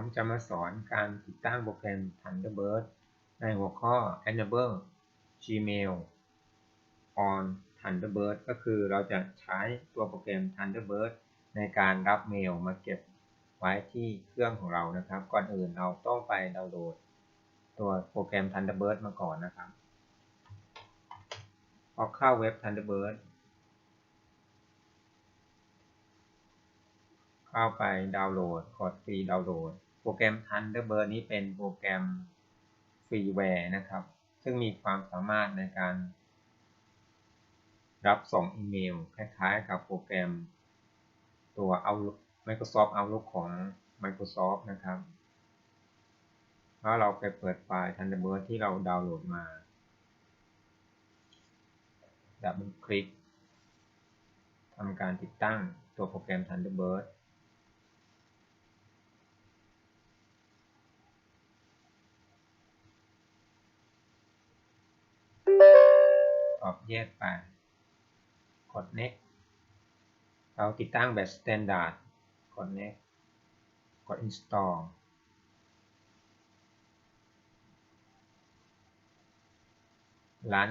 ผมจะมาสอนการติดตั้งโปรแกรม Thunderbird ในหัวข้อ Enable Gmail on Thunderbird ก็คือเราจะใช้ตัวโปรแกรม Thunderbird ในการรับเมลมาเก็บไว้ที่เครื่องของเรานะครับ ก่อนอื่นเราต้องไปดาวน์โหลด ตัวโปรแกรม Thunderbird มาก่อนนะครับพอเข้าเว็บ Thunderbird เข้าไปดาวน์โหลด กดฟรีดาวน์โหลด โปรแกรม Thunderbird นี้เป็นโปรแกรมฟรีแวร์นะครับ ซึ่งมีความสามารถในการ รับส่งอีเมล คล้ายๆ กับโปรแกรมตัว Outlook Microsoft Outlook ของ Microsoft นะครับถ้าเราไปเปิดไฟล์ Thunderbird ที่เราดาวน์โหลดมาดับเบิลคลิกทำการติดตั้งตัวโปรแกรม Thunderbird ตอบ yes ไป กด next เราติดตั้งแบบ standard กด next กด install รัน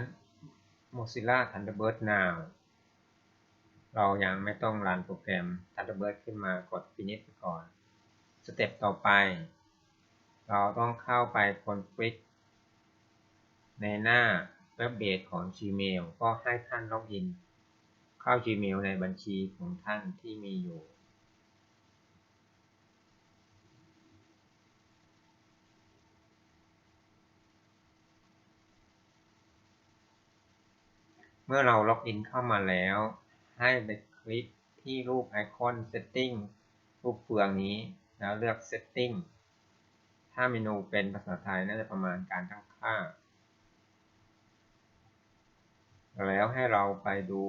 Mozilla Thunderbird now เรายังไม่ต้องรันโปรแกรม Thunderbird ขึ้นมากด finish ก่อน สเต็ปต่อไป เราต้องเข้าไป config ในหน้า เว็บเบสของ Gmail ก็ให้ท่านล็อกอิน เข้า Gmail ในบัญชีของท่านที่มีอยู่ เมื่อเราล็อกอินเข้ามาแล้ว ให้ไปคลิกที่รูปไอคอน Setting รูปเฟืองนี้ แล้วเลือก Setting ถ้าเมนูเป็นภาษาไทยน่าจะประมาณการตั้งค่า แล้วให้เราไปดู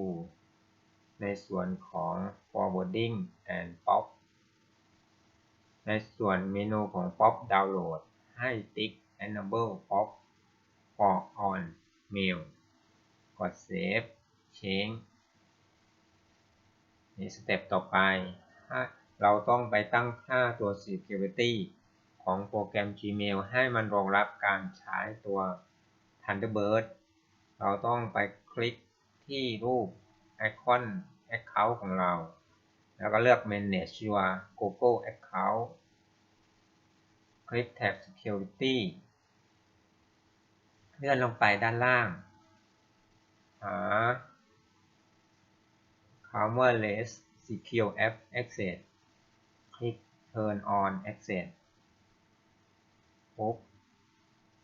ในส่วนของ forwarding and pop ในส่วนเมนูของ pop download ให้ติ๊ก enable pop for on mail กด save change ในสเต็ปต่อไป เราต้องไปตั้งค่าตัว security ของโปรแกรม Gmail ให้มันรองรับการใช้ตัว Thunderbird เราต้องไป ลิกที่รูปไอคอน Account ของเรา แล้วก็เลือก Manage your Google Account คลิกแท็บ Security เลื่อนลงไปด้านล่าง หาคำว่า Less Secure App Access คลิก Turn on Access ปุ๊บ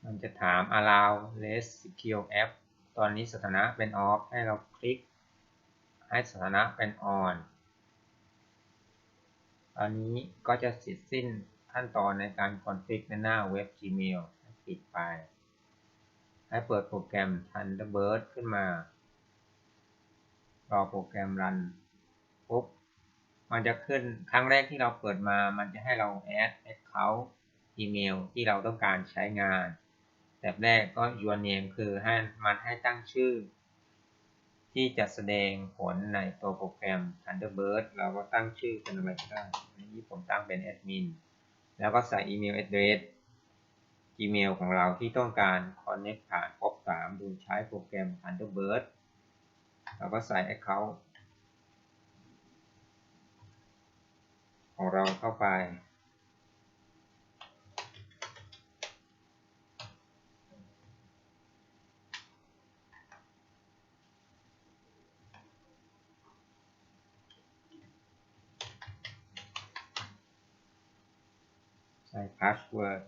มันจะถาม allow less secure app ตอนนี้สถานะเป็น off ให้เราคลิก ให้สถานะเป็น on ตอนนี้ก็จะเสร็จสิ้นขั้นตอนในการ config ในหน้าเว็บ Gmail ปิดไป ให้เปิดโปรแกรม Thunderbird ขึ้นมา รอโปรแกรมรันปุ๊บ มันจะขึ้นครั้งแรกที่เราเปิดมา มันจะให้เรา add account อีเมลที่เราต้องการใช้งาน แบบแรกก็ your name คือให้มันให้ตั้งชื่อ ที่จะแสดงผลในตัวโปรแกรม Thunderbird เราก็ตั้งชื่อเป็นอะไรก็ได้ในนี้ผมตั้งเป็นแอดมินแล้วก็ใส่อีเมล address Gmail ของเราที่ต้องการ connect ผ่านพบ3โดยใช้โปรแกรม Thunderbird เราก็ใส่ account ของเราเข้าไป ใส่พาสเวิร์ด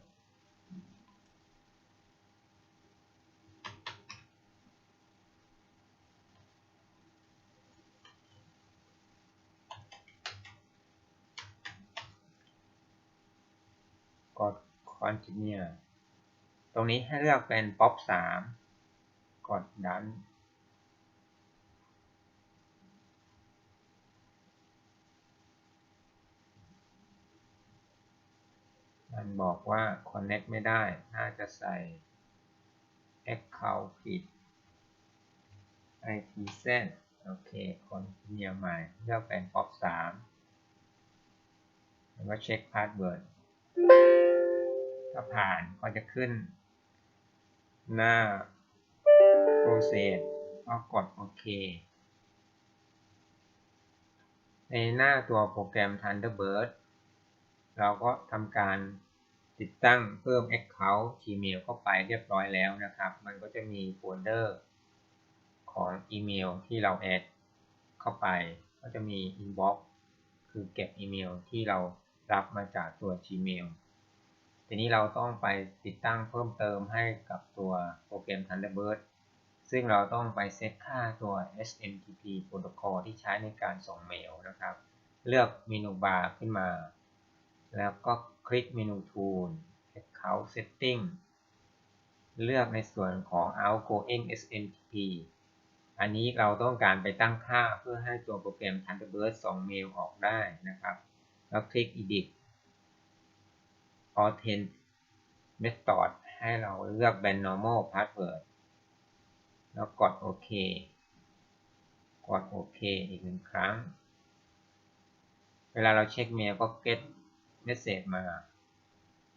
กด continue ตรงนี้ให้เลือกเป็น pop 3 กดดัน มันบอกว่า connect ไม่ได้ น่าจะใส่ account ผิด ITZ โอเค continue ใหม่ เลือกเป็น pop 3แล้วก็เช็ค password ถ้าผ่านก็จะขึ้น หน้า process ก็กดโอเค ในหน้าตัวโปรแกรม Thunderbird เราก็ทำการ ติดตั้งเพิ่ม Account Gmail เข้าไปเรียบร้อยแล้วนะครับ มันก็จะมีโฟลเดอร์ของอีเมลที่เราแอดเข้าไป ก็จะมี Inbox คือเก็บอีเมลที่เรารับมาจากตัว Gmail ทีนี้เราต้องไปติดตั้งเพิ่มเติมให้กับตัวโปรแกรม Thunderbird ซึ่งเราต้องไปเซตค่าตัว SMTP โปรโตคอลที่ใช้ในการส่งเมลนะครับ เลือกเมนูบาร์ขึ้นมา แล้วก็คลิกเมนู Tool Account Setting เลือกในส่วนของ Outgoing SMTP อันนี้เราต้องการไปตั้งค่าเพื่อให้ตัวโปรแกรม Thunderbird ส่งเมลออกได้นะครับ แล้วคลิก Edit Authent Method ให้เราเลือกเป็น normal password แล้วกดโอเค กดโอเคอีกหนึ่งครั้ง เวลาเราเช็คเมลก็ get message มา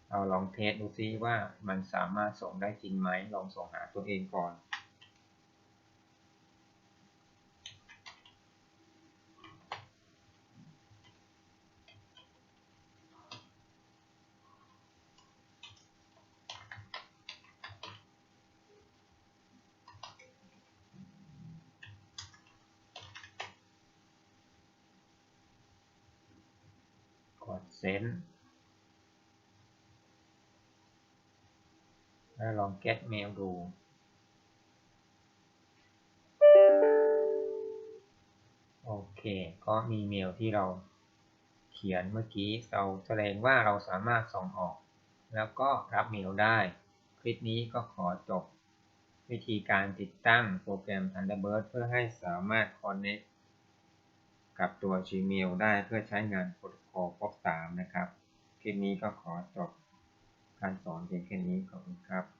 เราลองเทสดูซิว่ามันสามารถส่งได้จริงไหม ลองส่งหาตัวเองก่อน ก ดเซนแล้วลอง get mail ดู โอเค ก็มีเมลที่เราเขียนเมื่อกี้ เราแสดงว่าเราสามารถส่งออก แล้วก็รับเมลได้ คลิปนี้ก็ขอจบ วิธีการติดตั้งโปรแกรม Thunderbird เพื่อให้สามารถ connect กับตัว Gmail ได้เพื่อใช้งานโปรโตคอล POP3 นะครับ คลิปนี้ก็ขอจบการสอนเพียงแค่นี้ขอบคุณครับ